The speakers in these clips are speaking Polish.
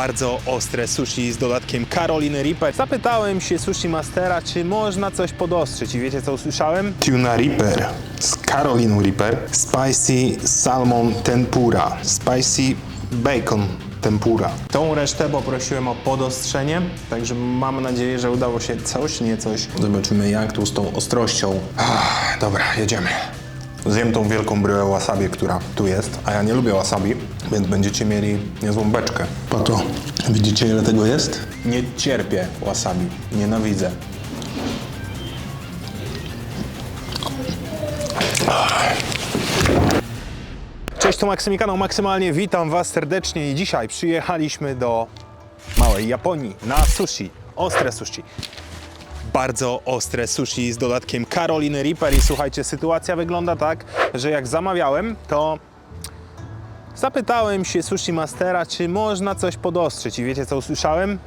bardzo ostre sushi z dodatkiem Caroliny Reaper. Zapytałem się sushi mastera, czy można coś podostrzyć i wiecie co usłyszałem? Tuna Reaper z Caroliną Reaper, spicy salmon tempura, spicy bacon tempura. Tą resztę poprosiłem o podostrzenie, także mam nadzieję, że udało się coś, nie coś. Zobaczymy jak tu z tą ostrością. Ah, dobra, jedziemy. Zjem tą wielką bryłę wasabi, która tu jest, a ja nie lubię wasabi, więc będziecie mieli niezłą beczkę. Pato, widzicie ile tego jest? Nie cierpię wasabi, nienawidzę. Cześć, to Maksymikano, maksymalnie witam Was serdecznie i dzisiaj przyjechaliśmy do małej Japonii na sushi, ostre sushi. Bardzo ostre sushi z dodatkiem Caroliny Reaper i słuchajcie, sytuacja wygląda tak, że jak zamawiałem, to zapytałem się sushi mastera, czy można coś podostrzyć i wiecie co usłyszałem?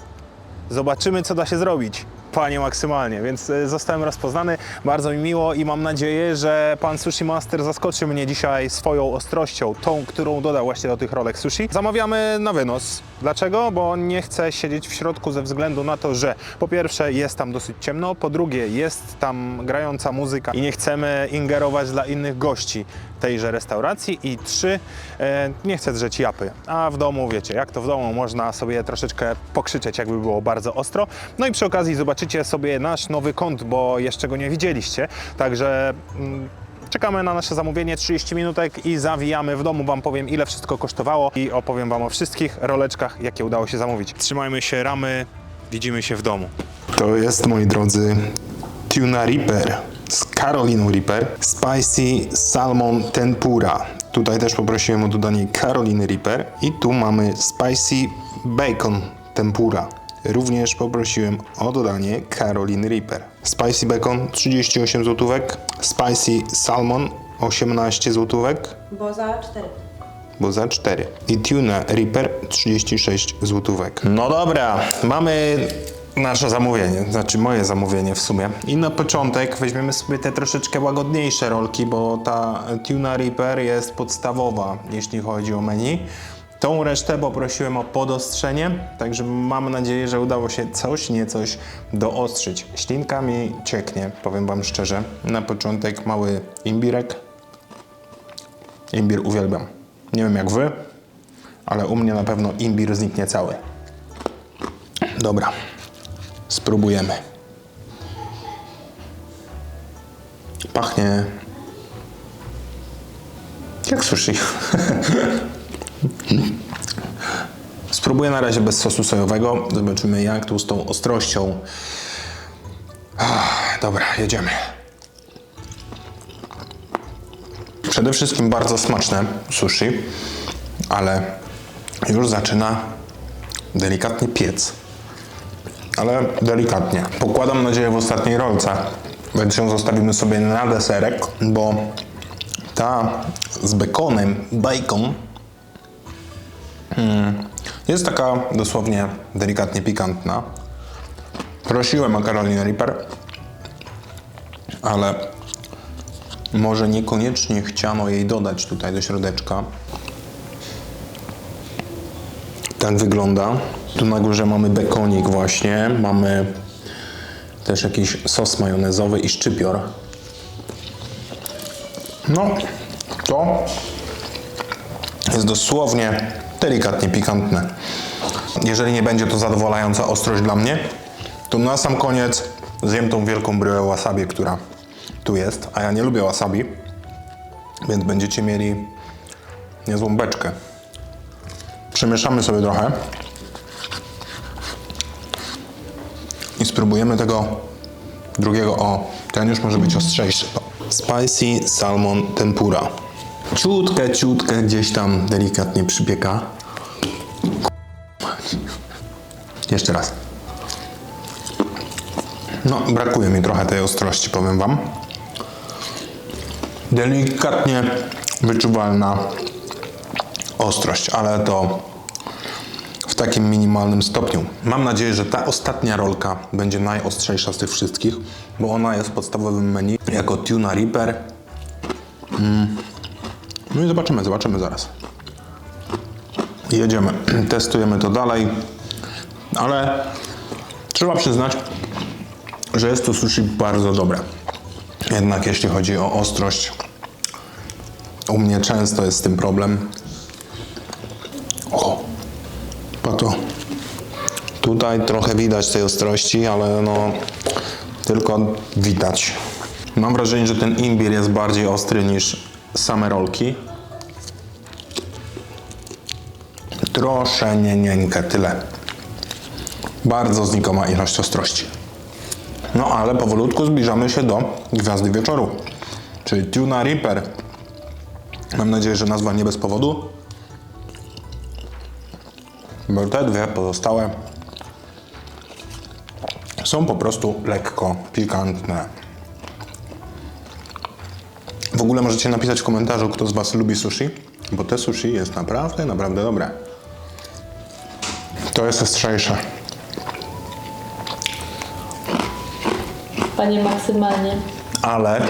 Zobaczymy, co da się zrobić. Panie maksymalnie, więc e, zostałem rozpoznany. Bardzo mi miło i mam nadzieję, że pan Sushi Master zaskoczy mnie dzisiaj swoją ostrością, tą, którą dodał właśnie do tych rolek sushi. Zamawiamy na wynos. Dlaczego? Bo nie chcę siedzieć w środku ze względu na to, że po pierwsze jest tam dosyć ciemno, po drugie jest tam grająca muzyka i nie chcemy ingerować dla innych gości tejże restauracji i trzy, e, nie chcę drzeć japy, a w domu wiecie, jak to w domu można sobie troszeczkę pokrzyczeć, jakby było bardzo ostro. No i przy okazji zobaczycie sobie nasz nowy kąt, bo jeszcze go nie widzieliście, także... Mm, Czekamy na nasze zamówienie 30 minutek i zawijamy w domu. Wam powiem, ile wszystko kosztowało i opowiem Wam o wszystkich roleczkach, jakie udało się zamówić. Trzymajmy się ramy, widzimy się w domu. To jest, moi drodzy, Tuna Reaper z Caroliną Reaper. Spicy Salmon Tempura. Tutaj też poprosiłem o dodanie Caroliny Reaper. I tu mamy Spicy Bacon Tempura. Również poprosiłem o dodanie Caroliny Reaper. Spicy Bacon 38 złotówek. Spicy Salmon 18 złotówek Bo za 4. bo za 4. I Tuna Reaper 36 złotówek. No dobra, mamy nasze zamówienie, znaczy moje zamówienie w sumie. I na początek weźmiemy sobie te troszeczkę łagodniejsze rolki, bo ta Tuna Reaper jest podstawowa, jeśli chodzi o menu. Tą resztę poprosiłem o podostrzenie, także mam nadzieję, że udało się coś, nie coś doostrzyć. Ślinka mi cieknie, powiem Wam szczerze. Na początek mały imbirek. Imbir uwielbiam. Nie wiem jak wy, ale u mnie na pewno imbir zniknie cały. Dobra, spróbujemy. Pachnie jak sushi. Spróbuję na razie bez sosu sojowego. Zobaczymy jak tu z tą ostrością. Ah, dobra, jedziemy. Przede wszystkim bardzo smaczne sushi, ale już zaczyna delikatnie piec. Ale delikatnie. Pokładam nadzieję w ostatniej rolce, więc ją zostawimy sobie na deserek, bo ta z bekonem, bacon, jest taka dosłownie delikatnie pikantna. Prosiłem o Carolinę Reaper, ale może niekoniecznie chciano jej dodać tutaj do środeczka. Tak wygląda. Tu na górze mamy bekonik właśnie, mamy też jakiś sos majonezowy i szczypior. No, to jest dosłownie delikatnie pikantne. Jeżeli nie będzie to zadowalająca ostrość dla mnie, to na sam koniec zjem tą wielką bryłę wasabi, która tu jest, a ja nie lubię wasabi, więc będziecie mieli niezłą beczkę. Przemieszamy sobie trochę i spróbujemy tego drugiego. O, ten już może być ostrzejszy. Spicy Salmon Tempura. Ciutkę, ciutkę gdzieś tam delikatnie przypieka. Jeszcze raz. No, brakuje mi trochę tej ostrości, powiem Wam. Delikatnie wyczuwalna ostrość, ale to w takim minimalnym stopniu. Mam nadzieję, że ta ostatnia rolka będzie najostrzejsza z tych wszystkich, bo ona jest w podstawowym menu jako Tuna Reaper. Mm. No i zobaczymy, zobaczymy zaraz. jedziemy, testujemy to dalej, ale trzeba przyznać, że jest to sushi bardzo dobre. Jednak jeśli chodzi o ostrość, u mnie często jest z tym problem. O, pato. Tutaj trochę widać tej ostrości, ale no tylko widać. Mam wrażenie, że ten imbir jest bardziej ostry niż same rolki. Trosze nienieńkę, tyle. Bardzo znikoma ilość ostrości. No ale powolutku zbliżamy się do Gwiazdy Wieczoru, czyli Tuna Reaper. Mam nadzieję, że nazwa nie bez powodu. Bo te dwie pozostałe są po prostu lekko pikantne. W ogóle możecie napisać w komentarzu, kto z Was lubi sushi, bo te sushi jest naprawdę, naprawdę dobre. To jest ostrzejsze. Panie maksymalnie. Ale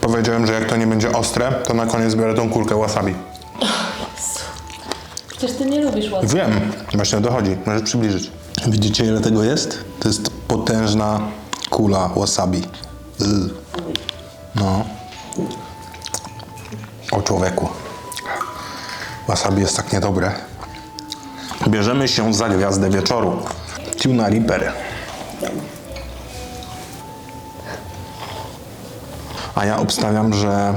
powiedziałem, że jak to nie będzie ostre, to na koniec biorę tą kulkę wasabi. Przecież ty nie lubisz łaski. Wiem, właśnie o to chodzi. Możesz przybliżyć. Widzicie ile tego jest? To jest potężna kula wasabi. Yy. No. O człowieku. Wasabi jest tak niedobre. Bierzemy się za gwiazdę wieczoru. Tuna Reaper. A ja obstawiam, że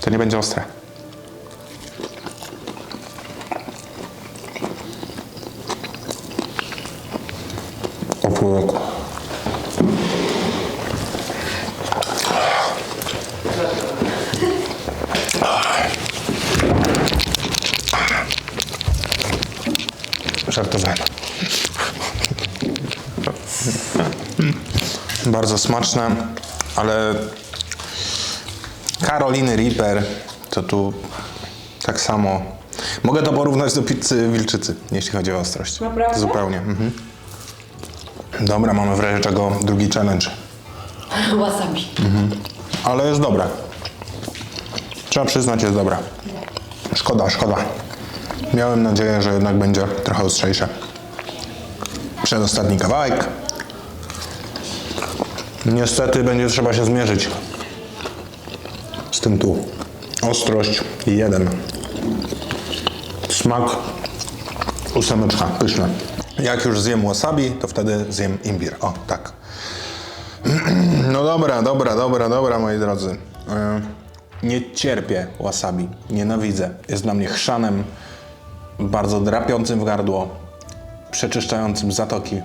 to nie będzie ostre. O człowieku. Żartowałem. Bardzo smaczne, ale Karoliny Reaper to tu tak samo. Mogę to porównać do pizzy wilczycy, jeśli chodzi o ostrość. Naprawdę? Zupełnie. Mhm. Dobra, mamy w razie czego drugi challenge. Wasabi. Ale jest dobra. Trzeba przyznać, jest dobra. Szkoda, szkoda. Miałem nadzieję, że jednak będzie trochę ostrzejsze. Przedostatni kawałek. Niestety będzie trzeba się zmierzyć z tym tu. Ostrość jeden. Smak ósemeczka, pyszne. Jak już zjem wasabi, to wtedy zjem imbir. O, tak. No dobra, dobra, dobra, dobra, moi drodzy. E, Nie cierpię wasabi, nienawidzę. Jest dla mnie chrzanem, bardzo drapiącym w gardło, przeczyszczającym zatoki.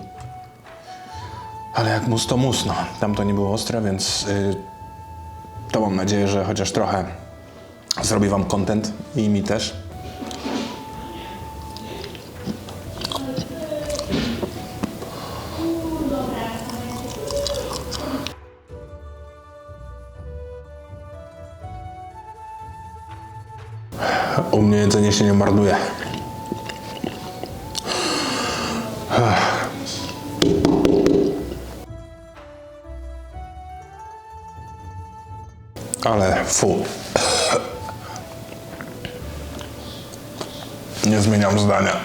Ale jak mus to mus, no. Tam to nie było ostre, więc y, to mam nadzieję, że chociaż trochę zrobi wam content i mi też. U mnie jedzenie się nie marnuje. Ale fu. Nie zmieniam zdania.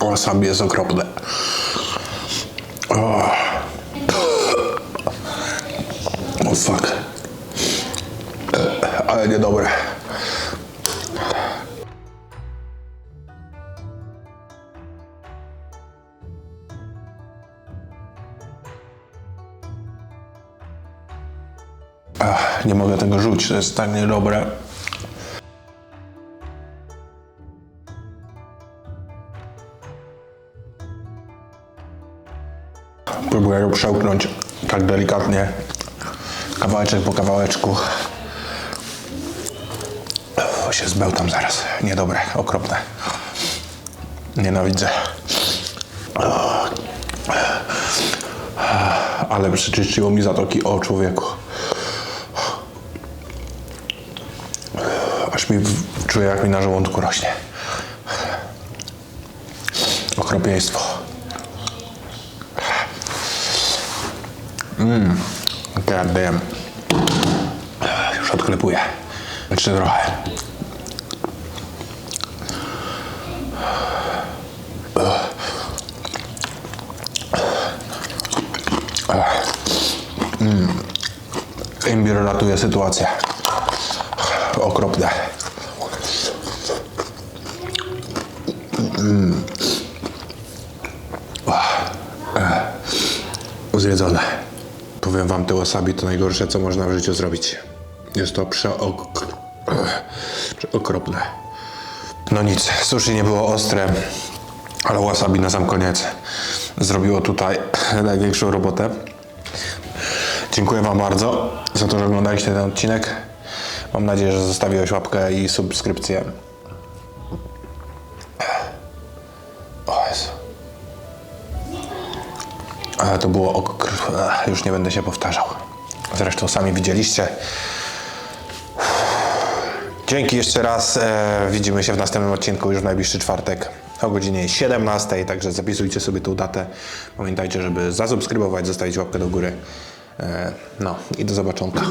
Wasabi jest okropne. O, oh fuck. Ale niedobre. Ach, nie mogę tego rzucić, to jest tak niedobre. Próbuję ją przełknąć tak delikatnie, kawałeczek po kawałeczku. O, się zbełtam zaraz. Niedobre, okropne. Nienawidzę. Ale przeczyściło mi zatoki o człowieku. Aż mi czuję, jak mi na żołądku rośnie. Okropieństwo. Mmm, god damn. Już odklepuję. Jeszcze trochę. Mm, Imbir ratuje sytuację. Okropne. Zjedzone. Powiem wam, te wasabi to najgorsze, co można w życiu zrobić. Jest to przeok... przeokropne. No nic, sushi nie było ostre, ale wasabi na sam koniec zrobiło tutaj największą robotę. Dziękuję Wam bardzo za to, że oglądaliście ten odcinek. Mam nadzieję, że zostawiłeś łapkę i subskrypcję. O Jezu. Ale to było. Ech, Już nie będę się powtarzał. Zresztą sami widzieliście. Dzięki jeszcze raz. E, widzimy się w następnym odcinku już w najbliższy czwartek o godzinie 17. Także zapisujcie sobie tą datę. Pamiętajcie, żeby zasubskrybować, zostawić łapkę do góry. E, no i do zobaczonka.